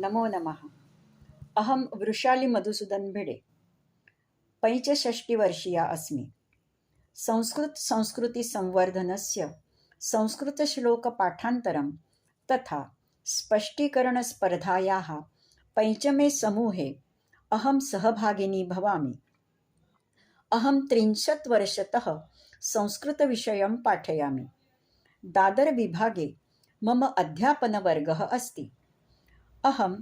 नमो नमः. अहं वृषाली मधुसूदन भिडे. पञ्चषष्टिवर्षीया अस्मि. संस्कृतसंस्कृतिसंवर्धनस्य संस्कृतश्लोकपाठान्तरं तथा स्पष्टीकरणस्पर्धायाः पञ्चमे समूहे अहं सहभागिनी भवामि. अहं त्रिंशत् वर्षतः संस्कृतविषयं पाठयामि. दादरविभागे मम अध्यापनवर्गः अस्ति. अहं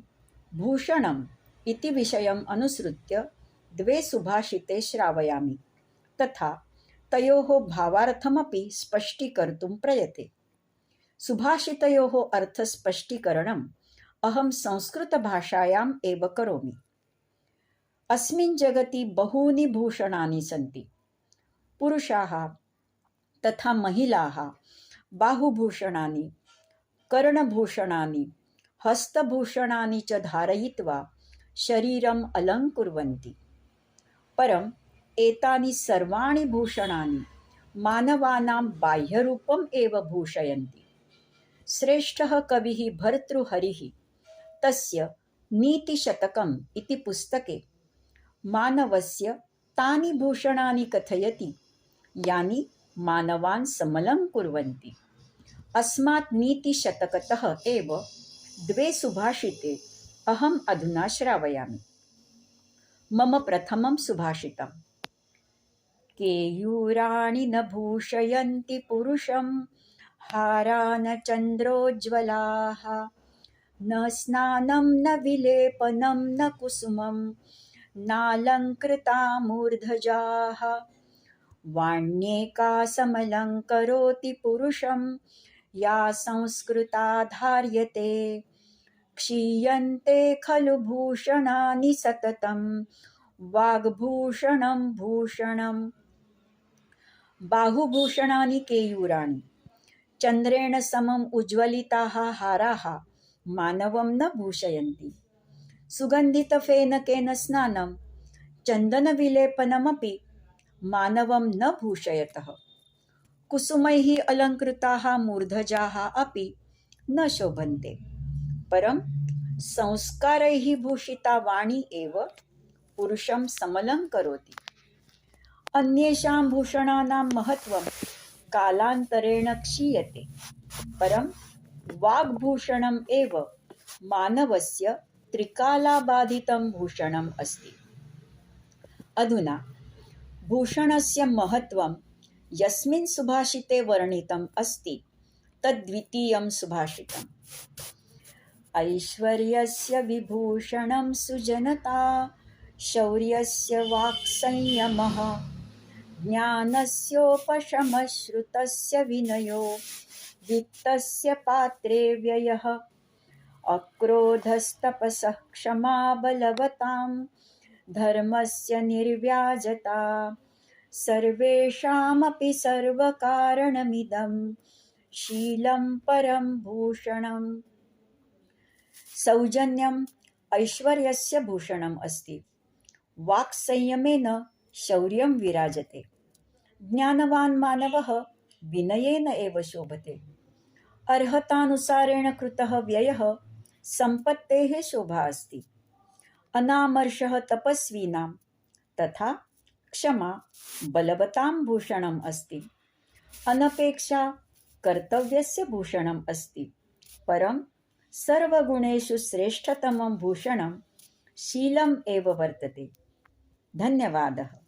भूषणम् इति विषयम् अनुसृत्य द्वे सुभाषिते श्रावयामि। तथा तयोः भावार्थमपि स्पष्टीकर्तुं प्रयते। सुभाषितयोः अर्थस्पष्टीकरणम् अहं संस्कृतभाषायाम् एव करोमि। अस्मिन् जगति बहूनि भूषणानि सन्ति। पुरुषाः तथा महिलाः बाहुभूषणानि कर्णभूषणानि हस्तभूषणानि च धारयित्वा शरीरम् अलङ्कुर्वन्ति। परम् एतानि सर्वाणि भूषणानि मानवानां बाह्यरूपम् एव भूषयन्ति। श्रेष्ठः कविः भर्तृहरिः तस्य नीतिशतकम् इति पुस्तके मानवस्य तानि भूषणानि कथयति यानि मानवान् समलं कुर्वन्ति अस्मात् नीतिशतकतः एव द्वे सुभाषिते अहम् अधुना श्रावयामि। मम प्रथमं सुभाषितं केयूराणि न भूषयन्ति पुरुषं हारा न चन्द्रोज्ज्वलाः न स्नानं न विलेपनं न कुसुमं नालङ्कृता मूर्धजाः वाण्येका समलङ्करोति पुरुषं या संस्कृता धार्यते क्षीयन्ते खलु भूषणानि सततं वाग्भूषणं भूषणं बाहुभूषणानि केयूराणि। चन्द्रेण समम् उज्ज्वलिताः हाराः। मानवं न भूषयन्ति। सुगन्धितफेनकेन स्नानं। चन्दनविलेपनमपि। मानवं न भूषयतः। कुसुमैः अलङ्कृताः मूर्धजाः अपि न शोभन्ते। परं संस्कारैः भूषिता वाणी एव पुरुषं समलङ्करोति अन्येषां भूषणानां महत्त्वं कालान्तरेण क्षीयते। परं वाग्भूषणम् एव मानवस्य त्रिकालाबाधितं भूषणम् अस्ति। अधुना भूषणस्य महत्त्वं यस्मिन् सुभाषिते वर्णितम् अस्ति तद्वितीयं सुभाषितम्। ऐश्वर्यस्य विभूषणं सुजनता शौर्यस्य वाक्संयमः ज्ञानस्योपशमश्रुतस्य विनयो वित्तस्य पात्रे व्ययः अक्रोधस्तपसः क्षमा बलवतां धर्मस्य निर्व्याजता सर्वेषामपि सर्वकारणमिदं शीलं परं भूषणं सौजन्यम् ऐश्वर्यस्य भूषणम् अस्ति। वाक्संयमेन शौर्यं विराजते। ज्ञानवान् मानवः विनयेन एव शोभते। अर्हतानुसारेण कृतः व्ययः सम्पत्तेः शोभा अस्ति। अनामर्षः तपस्वीनां तथा क्षमा बलवतां भूषणम् अस्ति। अनपेक्षा कर्तव्यस्य भूषणम् अस्ति। परं सर्वगुणेषु श्रेष्ठतमं भूषणं शीलम् एव वर्तते। धन्यवादः।